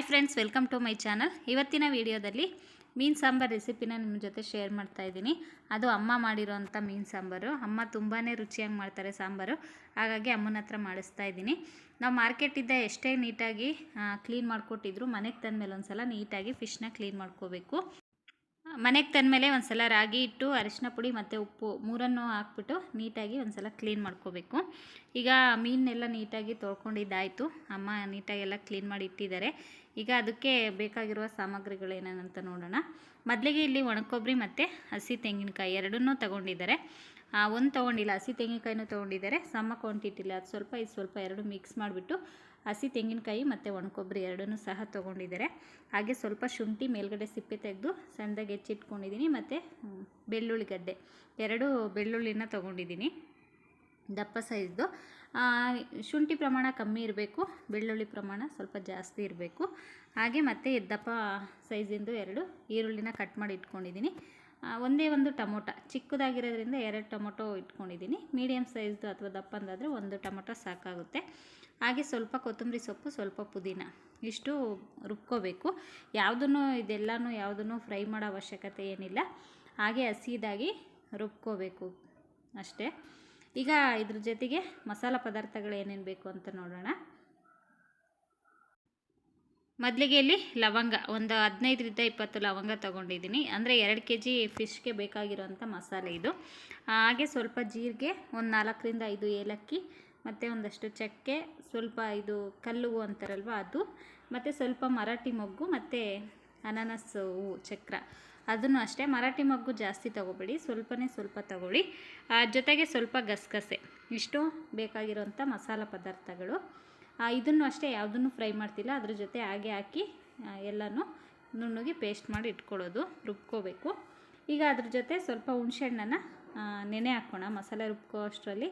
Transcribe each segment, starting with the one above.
Hi friends welcome to my channel ಇವತ್ತಿನ ವಿಡಿಯೋದಲ್ಲಿ ಮೀನು ಸಾಂಬಾರು ರೆಸಿಪಿನ ನಿಮ್ಮ ಜೊತೆ ಶೇರ್ ಮಾಡ್ತಾ ಇದ್ದೀನಿ. ಅದು ಅಮ್ಮ ಮಾಡಿರೋವಂಥ ಮೀನು ಸಾಂಬಾರು. ಅಮ್ಮ ತುಂಬಾ ರುಚಿಯಾಗಿ ಮಾಡ್ತಾರೆ ಸಾಂಬಾರು. ಹಾಗಾಗಿ ಅಮ್ಮನ ಹತ್ರ ಮಾಡಿಸ್ತಾ ಇದ್ದೀನಿ. ನಾವು ಮಾರ್ಕೆಟಿಂದ ಎಷ್ಟೇ ನೀಟಾಗಿ ಕ್ಲೀನ್ ಮಾಡಿಕೊಟ್ಟಿದ್ರು ಮನೆಗೆ ತಂದಮೇಲೆ ಒಂದು ಸಲ ನೀಟಾಗಿ ಫಿಶ್ನ ಕ್ಲೀನ್ ಮಾಡ್ಕೋಬೇಕು. ಮನೆಗೆ ತಂದಮೇಲೆ ಒಂದು ಸಲ ರಾಗಿ ಹಿಟ್ಟು, ಅರಿಶಿನ ಪುಡಿ ಮತ್ತು ಉಪ್ಪು ಮೂರನ್ನು ಹಾಕ್ಬಿಟ್ಟು ನೀಟಾಗಿ ಒಂದು ಸಲ ಕ್ಲೀನ್ ಮಾಡ್ಕೋಬೇಕು. ಈಗ ಮೀನೆಲ್ಲ ನೀಟಾಗಿ ತೊಳ್ಕೊಂಡಿದ್ದಾಯಿತು. ಅಮ್ಮ ನೀಟಾಗೆಲ್ಲ ಕ್ಲೀನ್ ಮಾಡಿ ಇಟ್ಟಿದ್ದಾರೆ. ಈಗ ಅದಕ್ಕೆ ಬೇಕಾಗಿರುವ ಸಾಮಗ್ರಿಗಳೇನೇನಂತ ನೋಡೋಣ. ಮೊದಲಿಗೆ ಇಲ್ಲಿ ಒಣಕೊಬ್ಬರಿ ಮತ್ತು ಹಸಿ ತೆಂಗಿನಕಾಯಿ ಎರಡನ್ನೂ ತೊಗೊಂಡಿದ್ದಾರೆ. ಒಂದು ತೊಗೊಂಡಿಲ್ಲ. ಹಸಿ ತೆಂಗಿನಕಾಯಿನೂ ತೊಗೊಂಡಿದ್ದಾರೆ. ಸಮ ಕ್ವಾಂಟಿಟಿಲಿ ಅದು ಸ್ವಲ್ಪ, ಇದು ಸ್ವಲ್ಪ ಎರಡು ಮಿಕ್ಸ್ ಮಾಡಿಬಿಟ್ಟು ಹಸಿ ತೆಂಗಿನಕಾಯಿ ಮತ್ತು ಒಣಕೊಬ್ಬರಿ ಎರಡನ್ನೂ ಸಹ ತೊಗೊಂಡಿದ್ದಾರೆ. ಹಾಗೆ ಸ್ವಲ್ಪ ಶುಂಠಿ ಮೇಲ್ಗಡೆ ಸಿಪ್ಪೆ ತೆಗೆದು ಸಣ್ಣದಾಗಿ ಹೆಚ್ಚಿಟ್ಕೊಂಡಿದ್ದೀನಿ. ಮತ್ತು ಬೆಳ್ಳುಳ್ಳಿ ಗಡ್ಡೆ. ಎರಡು ಬೆಳ್ಳುಳ್ಳಿನ ತೊಗೊಂಡಿದ್ದೀನಿ. ದಪ್ಪ ಸೈಜ್ದು ಶುಂಠಿ ಪ್ರಮಾಣ ಕಮ್ಮಿ ಇರಬೇಕು. ಬೆಳ್ಳುಳ್ಳಿ ಪ್ರಮಾಣ ಸ್ವಲ್ಪ ಜಾಸ್ತಿ ಇರಬೇಕು. ಹಾಗೆ ಮತ್ತು ದಪ್ಪ ಸೈಜಿಂದು ಎರಡು ಈರುಳ್ಳಿನ ಕಟ್ ಮಾಡಿ ಇಟ್ಕೊಂಡಿದ್ದೀನಿ. ಒಂದೇ ಒಂದು ಟೊಮೊಟೊ. ಚಿಕ್ಕದಾಗಿರೋದ್ರಿಂದ ಎರಡು ಟೊಮೊಟೊ ಇಟ್ಕೊಂಡಿದ್ದೀನಿ. ಮೀಡಿಯಮ್ ಸೈಜ್ದು ಅಥವಾ ದಪ್ಪಂದಾದರೆ ಒಂದು ಟೊಮೊಟೊ ಸಾಕಾಗುತ್ತೆ. ಹಾಗೆ ಸ್ವಲ್ಪ ಕೊತ್ತಂಬರಿ ಸೊಪ್ಪು, ಸ್ವಲ್ಪ ಪುದೀನ. ಇಷ್ಟು ರುಬ್ಕೋಬೇಕು. ಯಾವುದನ್ನು ಇದೆಲ್ಲನೂ ಯಾವುದನ್ನು ಫ್ರೈ ಮಾಡೋ ಅವಶ್ಯಕತೆ ಏನಿಲ್ಲ. ಹಾಗೆ ಹಸಿದಾಗಿ ರುಬ್ಕೋಬೇಕು ಅಷ್ಟೇ. ಈಗ ಇದ್ರ ಜೊತೆಗೆ ಮಸಾಲ ಪದಾರ್ಥಗಳು ಏನೇನು ಬೇಕು ಅಂತ ನೋಡೋಣ. ಮೊದಲಿಗೆ ಇಲ್ಲಿ ಲವಂಗ, ಒಂದು ಹದಿನೈದರಿಂದ ಇಪ್ಪತ್ತು ಲವಂಗ ತೊಗೊಂಡಿದ್ದೀನಿ. ಅಂದರೆ ಎರಡು ಕೆ ಜಿ ಫಿಶ್ಗೆ ಬೇಕಾಗಿರುವಂಥ ಮಸಾಲೆ ಇದು. ಹಾಗೆ ಸ್ವಲ್ಪ ಜೀರಿಗೆ, ಒಂದು ನಾಲ್ಕರಿಂದ ಐದು ಏಲಕ್ಕಿ, ಮತ್ತು ಒಂದಷ್ಟು ಚಕ್ಕೆ, ಸ್ವಲ್ಪ ಇದು ಕಲ್ಲು ಅಂತಾರಲ್ವ ಅದು, ಮತ್ತು ಸ್ವಲ್ಪ ಮರಾಠಿ ಮೊಗ್ಗು, ಮತ್ತು ಅನಾನಸ್ ಹೂವು ಚಕ್ರ. ಅದನ್ನು ಅಷ್ಟೇ, ಮರಾಠಿ ಮೊಗ್ಗು ಜಾಸ್ತಿ ತೊಗೊಬೇಡಿ, ಸ್ವಲ್ಪನೇ ಸ್ವಲ್ಪ ತಗೊಳ್ಳಿ. ಜೊತೆಗೆ ಸ್ವಲ್ಪ ಗಸಗಸೆ. ಇಷ್ಟು ಬೇಕಾಗಿರುವಂಥ ಮಸಾಲ ಪದಾರ್ಥಗಳು. ಇದನ್ನು ಅಷ್ಟೇ ಯಾವುದನ್ನು ಫ್ರೈ ಮಾಡ್ತಿಲ್ಲ, ಅದ್ರ ಜೊತೆ ಹಾಗೆ ಹಾಕಿ ಎಲ್ಲನೂ ನುಣ್ಣಗೆ ಪೇಸ್ಟ್ ಮಾಡಿ ಇಟ್ಕೊಳ್ಳೋದು, ರುಬ್ಕೋಬೇಕು. ಈಗ ಅದ್ರ ಜೊತೆ ಸ್ವಲ್ಪ ಹುಣಸೆಹಣ್ಣನ್ನು ನೆನೆ ಹಾಕೋಣ. ಮಸಾಲೆ ರುಬ್ಕೋ ಅಷ್ಟರಲ್ಲಿ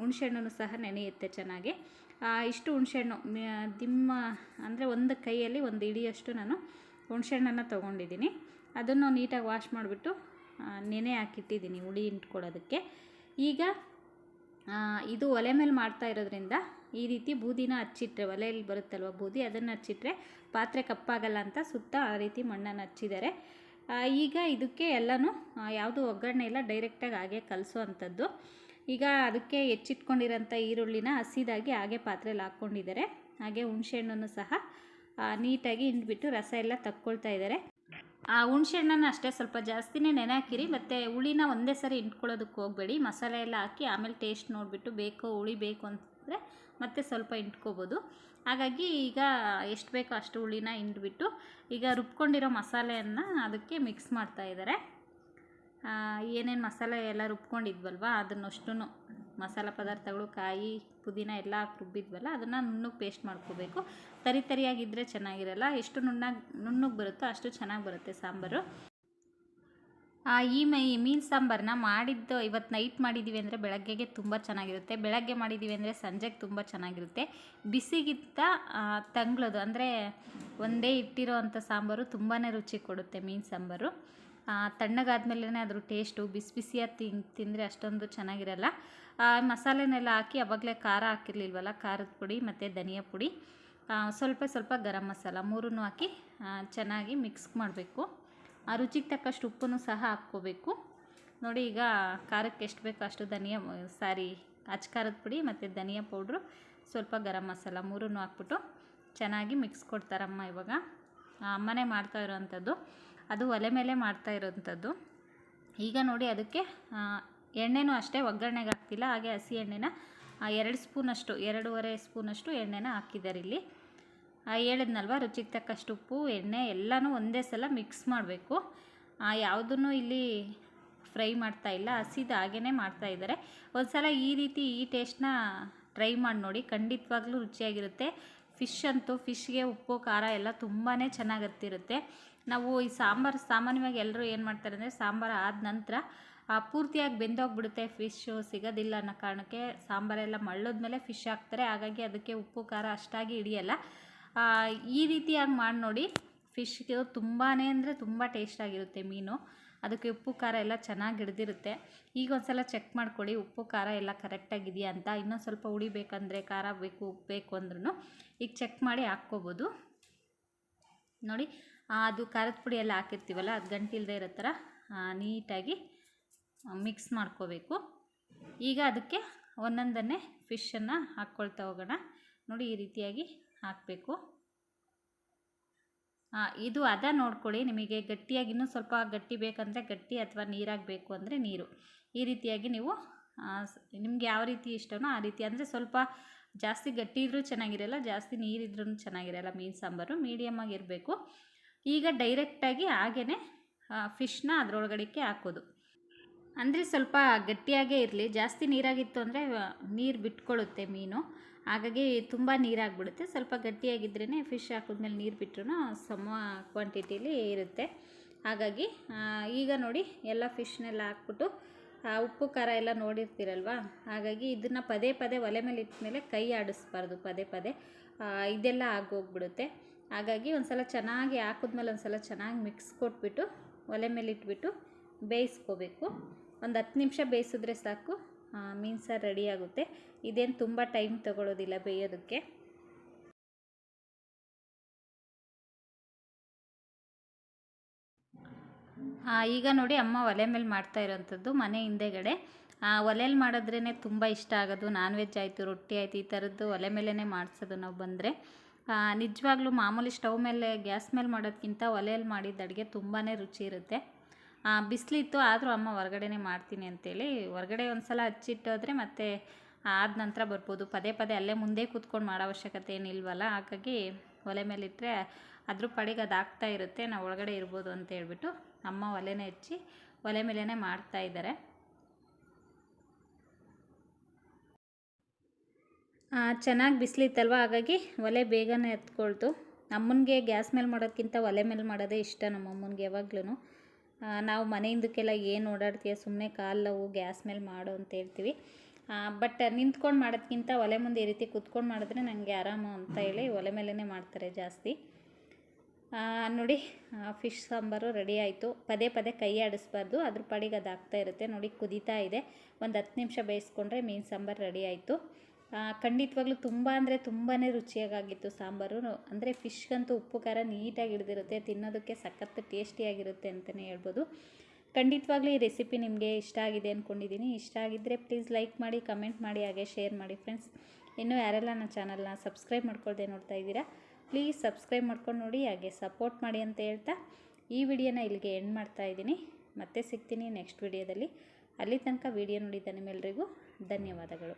ಹುಣ್ಸೆಹಣ್ಣು ಸಹ ನೆನೆಯುತ್ತೆ ಚೆನ್ನಾಗಿ. ಇಷ್ಟು ಹುಣಸೆಹಣ್ಣು ದಿಮ್ಮ ಅಂದರೆ ಒಂದು ಕೈಯಲ್ಲಿ ಒಂದು ಇಡಿಯಷ್ಟು ನಾನು ಹುಣಸೆಹಣ್ಣನ್ನು ತೊಗೊಂಡಿದ್ದೀನಿ. ಅದನ್ನು ನೀಟಾಗಿ ವಾಶ್ ಮಾಡಿಬಿಟ್ಟು ನೆನೆ ಹಾಕಿಟ್ಟಿದ್ದೀನಿ ಹುಳಿ ಇಟ್ಕೊಳ್ಳೋದಕ್ಕೆ ಈಗ ಇದು ಒಲೆ ಮೇಲೆ ಮಾಡ್ತಾ ಇರೋದ್ರಿಂದ ಈ ರೀತಿ ಬೂದಿನ ಹಚ್ಚಿಟ್ರೆ, ಒಲೆಯಲ್ಲಿ ಬರುತ್ತಲ್ವ ಬೂದಿ, ಅದನ್ನು ಹಚ್ಚಿಟ್ರೆ ಪಾತ್ರೆ ಕಪ್ಪಾಗಲ್ಲ ಅಂತ ಸುತ್ತ ಆ ರೀತಿ ಮಣ್ಣನ್ನು ಹಚ್ಚಿದ್ದಾರೆ ಈಗ ಇದಕ್ಕೆ ಎಲ್ಲನೂ ಯಾವುದು ಒಗ್ಗರಣೆ ಇಲ್ಲ ಡೈರೆಕ್ಟಾಗಿ ಹಾಗೆ ಕಲಸೋ ಈಗ ಅದಕ್ಕೆ ಹೆಚ್ಚಿಟ್ಕೊಂಡಿರೋಂಥ ಈರುಳ್ಳಿನ ಹಸಿದಾಗಿ ಹಾಗೆ ಪಾತ್ರೆಯಲ್ಲಿ ಹಾಕ್ಕೊಂಡಿದ್ದಾರೆ ಹಾಗೆ ಹುಣಸೆಹಣ್ಣನ್ನು ಸಹ ನೀಟಾಗಿ ಹಿಂಡ್ಬಿಟ್ಟು ರಸ ಎಲ್ಲ ತಕ್ಕೊಳ್ತಾ ಇದ್ದಾರೆ ಆ ಹುಣಸೆಹಣ್ಣನ್ನು ಅಷ್ಟೇ ಸ್ವಲ್ಪ ಜಾಸ್ತಿನೇ ನೆನೆ ಹಾಕಿರಿ, ಮತ್ತು ಹುಳಿನ ಒಂದೇ ಸರಿ ಇಂಟ್ಕೊಳ್ಳೋದಕ್ಕೆ ಹೋಗಬೇಡಿ. ಮಸಾಲೆ ಎಲ್ಲ ಹಾಕಿ ಆಮೇಲೆ ಟೇಸ್ಟ್ ನೋಡಿಬಿಟ್ಟು ಬೇಕು ಹುಳಿ ಬೇಕು ಅಂತಂದರೆ ಮತ್ತೆ ಸ್ವಲ್ಪ ಇಂಟ್ಕೋಬೋದು ಹಾಗಾಗಿ ಈಗ ಎಷ್ಟು ಬೇಕೋ ಅಷ್ಟು ಹುಳಿನ ಹಿಂಡ್ಬಿಟ್ಟು ಈಗ ರುಬ್ಕೊಂಡಿರೋ ಮಸಾಲೆಯನ್ನು ಅದಕ್ಕೆ ಮಿಕ್ಸ್ ಮಾಡ್ತಾ ಇದ್ದಾರೆ. ಏನೇನು ಮಸಾಲೆ ಎಲ್ಲ ರುಬ್ಕೊಂಡಿದ್ವಲ್ವ ಅದನ್ನಷ್ಟು ಮಸಾಲೆ ಪದಾರ್ಥಗಳು, ಕಾಯಿ ಪುದೀನ ಎಲ್ಲ ಹಾಕಿ ರುಬ್ಬಿದ್ವಲ್ಲ, ಅದನ್ನು ನುಣ್ಣಗೆ ಪೇಸ್ಟ್ ಮಾಡ್ಕೋಬೇಕು. ತರಿ ತರಿಯಾಗಿದ್ದರೆ ಚೆನ್ನಾಗಿರಲ್ಲ, ಎಷ್ಟು ನುಣ್ಣಾಗಿ, ನುಣ್ಣಗೆ ಬರುತ್ತೋ ಅಷ್ಟು ಚೆನ್ನಾಗಿ ಬರುತ್ತೆ ಸಾಂಬಾರು. ಈ ಮೈ ಮೀನು ಸಾಂಬಾರನ್ನ ಮಾಡಿದ್ದು ಇವತ್ತು ನೈಟ್ ಮಾಡಿದ್ದೀವಿ ಅಂದರೆ ಬೆಳಗ್ಗೆಗೆ ತುಂಬ ಚೆನ್ನಾಗಿರುತ್ತೆ. ಬೆಳಗ್ಗೆ ಮಾಡಿದ್ದೀವಿ ಅಂದರೆ ಸಂಜೆಗೆ ತುಂಬ ಚೆನ್ನಾಗಿರುತ್ತೆ. ಬಿಸಿಗಿಂತ ತಂಗ್ಳೋದು, ಅಂದರೆ ಒಂದೇ ಇಟ್ಟಿರೋ ಅಂಥ ಸಾಂಬಾರು ತುಂಬಾ ರುಚಿ ಕೊಡುತ್ತೆ ಮೀನು ಸಾಂಬಾರು. ತಣ್ಣಗಾದ್ಮೇಲೆ ಅದ್ರ ಟೇಸ್ಟು ಬಿಸಿ, ಬಿಸಿಯಾಗಿ ತಿನ್, ತಿಂದರೆ ಅಷ್ಟೊಂದು ಚೆನ್ನಾಗಿರಲ್ಲ. ಆ, ಮಸಾಲೆನೆಲ್ಲ ಹಾಕಿ ಅವಾಗಲೇ ಖಾರ ಹಾಕಿರ್ಲಿಲ್ವಲ್ಲ? ಖಾರದ ಪುಡಿ ಮತ್ತು ಧನಿಯಾ ಪುಡಿ. ಸ್ವಲ್ಪ ಸ್ವಲ್ಪ ಗರಂ ಮಸಾಲ ಮೂರನ್ನು ಹಾಕಿ ಚೆನ್ನಾಗಿ ಮಿಕ್ಸ್ ಮಾಡಬೇಕು. ಆ ರುಚಿಗೆ ತಕ್ಕಷ್ಟು ಉಪ್ಪನ್ನು ಸಹ ಹಾಕ್ಕೋಬೇಕು. ನೋಡಿ ಈಗ ಖಾರಕ್ಕೆ ಎಷ್ಟು ಬೇಕೋ ಅಷ್ಟು ಧನಿಯಾ ಸಾರಿ ಅಚ್ ಖಾರದ ಪುಡಿ ಮತ್ತು ಧನಿಯಾ ಪೌಡ್ರು ಸ್ವಲ್ಪ ಗರಂ ಮಸಾಲ ಮೂರನ್ನು ಹಾಕ್ಬಿಟ್ಟು ಚೆನ್ನಾಗಿ ಮಿಕ್ಸ್ ಕೊಡ್ತಾರಮ್ಮ ಇವಾಗ. ಅಮ್ಮನೇ ಮಾಡ್ತಾ ಇರೋವಂಥದ್ದು ಅದು ಒಲೆ ಮೇಲೆ ಮಾಡ್ತಾ ಇರೋವಂಥದ್ದು ಈಗ ನೋಡಿ ಅದಕ್ಕೆ ಎಣ್ಣೆನೂ ಅಷ್ಟೇ, ಒಗ್ಗರಣೆಗೆ ಹಾಕ್ತಿಲ್ಲ, ಹಾಗೆ ಹಸಿ ಎಣ್ಣೆನ ಎರಡು ಸ್ಪೂನಷ್ಟು, ಎರಡೂವರೆ ಸ್ಪೂನಷ್ಟು ಎಣ್ಣೆನ ಹಾಕಿದ್ದಾರೆ ಇಲ್ಲಿ. ಹೇಳಿದ್ನಲ್ವ, ರುಚಿಗೆ ತಕ್ಕಷ್ಟು ಉಪ್ಪು, ಎಣ್ಣೆ, ಎಲ್ಲನೂ ಒಂದೇ ಸಲ ಮಿಕ್ಸ್ ಮಾಡಬೇಕು. ಯಾವುದನ್ನು ಇಲ್ಲಿ ಫ್ರೈ ಮಾಡ್ತಾ ಇಲ್ಲ, ಹಸಿದು ಹಾಗೇ ಮಾಡ್ತಾ ಇದ್ದಾರೆ. ಒಂದು ಸಲ ಈ ರೀತಿ ಈ ಟೇಸ್ಟ್ನ ಟ್ರೈ ಮಾಡಿ ನೋಡಿ, ಖಂಡಿತವಾಗ್ಲೂ ರುಚಿಯಾಗಿರುತ್ತೆ. ಫಿಶ್ ಅಂತೂ ಫಿಶ್ಗೆ ಉಪ್ಪು, ಖಾರ ಎಲ್ಲ ತುಂಬಾ ಚೆನ್ನಾಗಿರ್ತಿರುತ್ತೆ ನಾವು ಈ ಸಾಂಬಾರು, ಸಾಮಾನ್ಯವಾಗಿ ಎಲ್ಲರೂ ಏನು ಮಾಡ್ತಾರೆ ಅಂದರೆ, ಸಾಂಬಾರು ಆದ ನಂತರ ಪೂರ್ತಿಯಾಗಿ ಬೆಂದೋಗ್ಬಿಡುತ್ತೆ ಫಿಶ್ಶು ಸಿಗೋದಿಲ್ಲ ಅನ್ನೋ ಕಾರಣಕ್ಕೆ ಸಾಂಬಾರೆಲ್ಲ ಮಳ್ಳೋದ್ಮೇಲೆ ಫಿಶ್ ಹಾಕ್ತಾರೆ. ಹಾಗಾಗಿ ಅದಕ್ಕೆ ಉಪ್ಪು, ಖಾರ ಅಷ್ಟಾಗಿ ಹಿಡಿಯಲ್ಲ. ಈ ರೀತಿಯಾಗಿ ಮಾಡಿ ನೋಡಿ ಫಿಶ್ಗೆ ತುಂಬಾ ಅಂದರೆ ತುಂಬ ಟೇಸ್ಟಾಗಿರುತ್ತೆ ಮೀನು. ಅದಕ್ಕೆ ಉಪ್ಪು, ಖಾರ ಎಲ್ಲ ಚೆನ್ನಾಗಿ ಹಿಡ್ದಿರುತ್ತೆ. ಈಗ ಒಂದ್ಸಲ ಚೆಕ್ ಮಾಡ್ಕೊಳ್ಳಿ, ಉಪ್ಪು, ಖಾರ ಎಲ್ಲ ಕರೆಕ್ಟಾಗಿದೆಯಾ ಅಂತ. ಇನ್ನೊಂದು ಸ್ವಲ್ಪ ಉಳಿಬೇಕಂದ್ರೆ ಖಾರ ಬೇಕು, ಉಪ್ಪು ಬೇಕು ಅಂದ್ರೂ ಈಗ ಚೆಕ್ ಮಾಡಿ ಹಾಕ್ಕೋಬೋದು. ನೋಡಿ ಅದು ಖಾರದ ಪುಡಿ ಎಲ್ಲ ಹಾಕಿರ್ತೀವಲ್ಲ, ಅದು ಗಂಟಿಲ್ದೇ ಇರೋ ಥರ ನೀಟಾಗಿ ಮಿಕ್ಸ್ ಮಾಡ್ಕೋಬೇಕು. ಈಗ ಅದಕ್ಕೆ ಒಂದೊಂದನ್ನೇ ಫಿಶನ್ನು ಹಾಕ್ಕೊಳ್ತಾ ಹೋಗೋಣ. ನೋಡಿ ಈ ರೀತಿಯಾಗಿ ಹಾಕಬೇಕು. ಇದು ಅದ ನೋಡ್ಕೊಳ್ಳಿ. ನಿಮಗೆ ಗಟ್ಟಿಯಾಗಿ ಇನ್ನೂ ಸ್ವಲ್ಪ ಗಟ್ಟಿ ಬೇಕಂದರೆ ಗಟ್ಟಿ ಅಥವಾ ನೀರಾಗಿ ಬೇಕು ಅಂದರೆ ನೀರು. ಈ ರೀತಿಯಾಗಿ ನೀವು ನಿಮ್ಗೆ ಯಾವ ರೀತಿ ಇಷ್ಟನೋ ಆ ರೀತಿ. ಅಂದರೆ ಸ್ವಲ್ಪ ಜಾಸ್ತಿ ಗಟ್ಟಿ ಇದ್ರೂ ಚೆನ್ನಾಗಿರಲ್ಲ, ಜಾಸ್ತಿ ನೀರಿದ್ರೂ ಚೆನ್ನಾಗಿರಲ್ಲ ಮೀನು ಸಾಂಬಾರು. ಮೀಡಿಯಮಾಗಿ ಇರಬೇಕು ಈಗ ಡೈರೆಕ್ಟಾಗಿ ಹಾಗೇ ಫಿಶ್ನ ಅದರೊಳಗಡೆಕ್ಕೆ ಹಾಕೋದು. ಅಂದರೆ ಸ್ವಲ್ಪ ಗಟ್ಟಿಯಾಗೇ ಇರಲಿ. ಜಾಸ್ತಿ ನೀರಾಗಿತ್ತು ಅಂದರೆ ನೀರು ಬಿಟ್ಕೊಳ್ಳುತ್ತೆ ಮೀನು. ಹಾಗಾಗಿ ತುಂಬ ನೀರಾಗಿಬಿಡುತ್ತೆ. ಸ್ವಲ್ಪ ಗಟ್ಟಿಯಾಗಿದ್ರೇ ಫಿಶ್ ಹಾಕಿದ್ಮೇಲೆ ನೀರು ಬಿಟ್ಟರು ಸಮ ಕ್ವಾಂಟಿಟೀಲಿ ಇರುತ್ತೆ. ಹಾಗಾಗಿ ಈಗ ನೋಡಿ ಎಲ್ಲ ಫಿಶ್ನೆಲ್ಲ ಹಾಕ್ಬಿಟ್ಟು ಉಪ್ಪು, ಖಾರ ಎಲ್ಲ ನೋಡಿರ್ತೀರಲ್ವ? ಹಾಗಾಗಿ ಇದನ್ನು ಪದೇ ಪದೇ ಒಲೆ ಮೇಲೆ ಇಟ್ಮೇಲೆ ಕೈ ಆಡಿಸ್ಬಾರ್ದು ಪದೇ ಪದೇ. ಇದೆಲ್ಲ ಆಗೋಗ್ಬಿಡುತ್ತೆ. ಹಾಗಾಗಿ ಒಂದು ಸಲ ಚೆನ್ನಾಗಿ ಹಾಕಿದ್ಮೇಲೆ ಒಂದು ಸಲ ಚೆನ್ನಾಗಿ ಮಿಕ್ಸ್ ಕೊಟ್ಬಿಟ್ಟು, ಒಲೆ ಮೇಲೆ ಇಟ್ಬಿಟ್ಟು ಬೇಯಿಸ್ಕೋಬೇಕು. ಒಂದು ಹತ್ತು ನಿಮಿಷ ಬೇಯಿಸಿದ್ರೆ ಸಾಕು. ಮೀನು ಸಾರು ರೆಡಿ ಆಗುತ್ತೆ. ಇದೇನು ತುಂಬ ಟೈಮ್ ತಗೊಳ್ಳೋದಿಲ್ಲ ಬೇಯೋದಕ್ಕೆ. ಈಗ ನೋಡಿ ಅಮ್ಮ ಒಲೆ ಮೇಲೆ ಮಾಡ್ತಾ ಇರೋವಂಥದ್ದು ಮನೆ ಹಿಂದೆಗಡೆ. ಒಲೆಯಲ್ಲಿ ಮಾಡಿದ್ರೇ ತುಂಬ ಇಷ್ಟ ಆಗೋದು. ನಾನ್ ವೆಜ್ ಆಯಿತು, ರೊಟ್ಟಿ ಆಯಿತು, ಈ ಥರದ್ದು ಒಲೆ ಮೇಲೇ ಮಾಡಿಸೋದು ನಾವು ಬಂದರೆ. ನಿಜವಾಗ್ಲೂ ಮಾಮೂಲಿ ಸ್ಟವ್ ಮೇಲೆ, ಗ್ಯಾಸ್ ಮೇಲೆ ಮಾಡೋದಕ್ಕಿಂತ ಒಲೆಯಲ್ಲಿ ಮಾಡಿದ ಅಡುಗೆ ತುಂಬಾ ರುಚಿ ಇರುತ್ತೆ. ಬಿಸಿಲಿತ್ತು, ಆದರೂ ಅಮ್ಮ ಹೊರಗಡೆನೇ ಮಾಡ್ತೀನಿ ಅಂತೇಳಿ ಹೊರಗಡೆ ಒಂದು ಸಲ ಹಚ್ಚಿಟ್ಟೋದ್ರೆ ಮತ್ತೆ ಆದ ನಂತರ ಬರ್ಬೋದು. ಪದೇ ಪದೇ ಅಲ್ಲೇ ಮುಂದೆ ಕೂತ್ಕೊಂಡು ಮಾಡೋ ಅವಶ್ಯಕತೆ ಏನಿಲ್ವಲ್ಲ, ಹಾಗಾಗಿ ಒಲೆ ಮೇಲೆ ಇಟ್ಟರೆ ಅದ್ರ ಪಾಡಿಗೆ ಅದಾಗ್ತಾ ಇರುತ್ತೆ, ನಾವು ಒಳಗಡೆ ಇರ್ಬೋದು ಅಂತ ಹೇಳ್ಬಿಟ್ಟು ಅಮ್ಮ ಒಲೆನೇ ಹಚ್ಚಿ ಒಲೆ ಮೇಲೇ ಮಾಡ್ತಾ ಇದ್ದಾರೆ. ಚೆನ್ನಾಗಿ ಬಿಸಿಲಿತ್ತಲ್ವ? ಹಾಗಾಗಿ ಒಲೆ ಬೇಗನೆ ಎತ್ಕೊಳ್ತು. ಅಮ್ಮನಿಗೆ ಗ್ಯಾಸ್ ಮೇಲೆ ಮಾಡೋದಕ್ಕಿಂತ ಒಲೆ ಮೇಲೆ ಮಾಡೋದೇ ಇಷ್ಟ ನಮ್ಮ ಅಮ್ಮನಿಗೆ ಯಾವಾಗ್ಲೂ ನಾವು ಮನೆಯಿಂದಕ್ಕೆಲ್ಲ ಏನು ಓಡಾಡ್ತೀಯ? ಸುಮ್ಮನೆ ಕಾಲು ನೋವು ಗ್ಯಾಸ್ ಮೇಲೆ ಮಾಡು ಅಂತ ಹೇಳ್ತೀವಿ. ಬಟ್ ನಿಂತ್ಕೊಂಡು ಮಾಡೋದಕ್ಕಿಂತ ಒಲೆ ಮುಂದೆ ಈ ರೀತಿ ಕುತ್ಕೊಂಡು ಮಾಡಿದ್ರೆ ನನಗೆ ಆರಾಮು ಅಂತ ಹೇಳಿ ಒಲೆ ಮೇಲೇ ಮಾಡ್ತಾರೆ ಜಾಸ್ತಿ. ನೋಡಿ ಫಿಶ್ ಸಾಂಬಾರು ರೆಡಿ ಆಯಿತು. ಪದೇ ಪದೇ ಕೈ ಆಡಿಸ್ಬಾರ್ದು. ಅದ್ರ ಪಾಡಿಗೆ ಅದು ಆಗ್ತಾ ಇರುತ್ತೆ. ನೋಡಿ, ಕುದೀತಾ ಇದೆ. ಒಂದು ಹತ್ತು ನಿಮಿಷ ಬೇಯಿಸ್ಕೊಂಡ್ರೆ ಮೀನು ಸಾಂಬಾರು ರೆಡಿ ಆಯಿತು. ಖಂಡಿತವಾಗ್ಲೂ ತುಂಬ ಅಂದರೆ ತುಂಬಾ ರುಚಿಯಾಗಿತ್ತು ಸಾಂಬಾರು. ಅಂದರೆ ಫಿಶ್ಗಂತೂ ಉಪ್ಪು, ಖಾರ ನೀಟಾಗಿ ಹಿಡಿದಿರುತ್ತೆ, ತಿನ್ನೋದಕ್ಕೆ ಸಖತ್ತು ಟೇಸ್ಟಿಯಾಗಿರುತ್ತೆ ಅಂತಲೇ ಹೇಳ್ಬೋದು. ಖಂಡಿತವಾಗ್ಲೂ ಈ ರೆಸಿಪಿ ನಿಮಗೆ ಇಷ್ಟ ಆಗಿದೆ ಅಂದ್ಕೊಂಡಿದ್ದೀನಿ ಇಷ್ಟ ಆಗಿದ್ದರೆ ಪ್ಲೀಸ್ ಲೈಕ್ ಮಾಡಿ, ಕಮೆಂಟ್ ಮಾಡಿ, ಹಾಗೆ ಶೇರ್ ಮಾಡಿ ಫ್ರೆಂಡ್ಸ್. ಇನ್ನೂ ಯಾರೆಲ್ಲ ನನ್ನ ಚಾನಲ್ನ ಸಬ್ಸ್ಕ್ರೈಬ್ ಮಾಡ್ಕೊಳ್ದೆ ನೋಡ್ತಾ ಇದ್ದೀರಾ, ಪ್ಲೀಸ್ ಸಬ್ಸ್ಕ್ರೈಬ್ ಮಾಡ್ಕೊಂಡು ನೋಡಿ, ಹಾಗೆ ಸಪೋರ್ಟ್ ಮಾಡಿ ಅಂತ ಹೇಳ್ತಾ ಈ ವಿಡಿಯೋನ ಇಲ್ಲಿಗೆ ಎಂಡ್ ಮಾಡ್ತಾ ಇದ್ದೀನಿ. ಮತ್ತೆ ಸಿಗ್ತೀನಿ ನೆಕ್ಸ್ಟ್ ವಿಡಿಯೋದಲ್ಲಿ. ಅಲ್ಲಿ ತನಕ ವಿಡಿಯೋ ನೋಡಿದ್ದ ನಿಮ್ಮೆಲ್ಲರಿಗೂ ಧನ್ಯವಾದಗಳು.